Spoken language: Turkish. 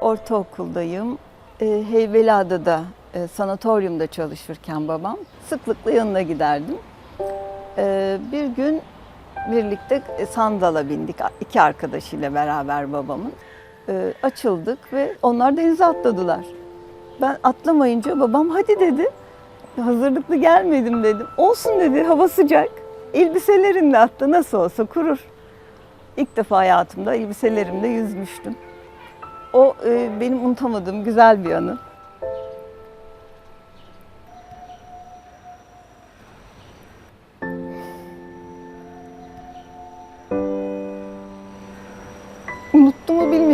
Ortaokuldayım. Ee, Heybeliada'da e, sanatoryumda çalışırken babam sıklıkla yanına giderdim. Ee, bir gün birlikte e, sandala bindik. iki arkadaşıyla beraber babamın. Ee, açıldık ve onlar denize atladılar. Ben atlamayınca babam hadi dedi. Hazırlıklı gelmedim dedim. Olsun dedi hava sıcak. Elbiselerinle atla nasıl olsa kurur. İlk defa hayatımda elbiselerimle yüzmüştüm. O e, benim unutamadığım güzel bir anı. Unuttu mu bilmiyorum.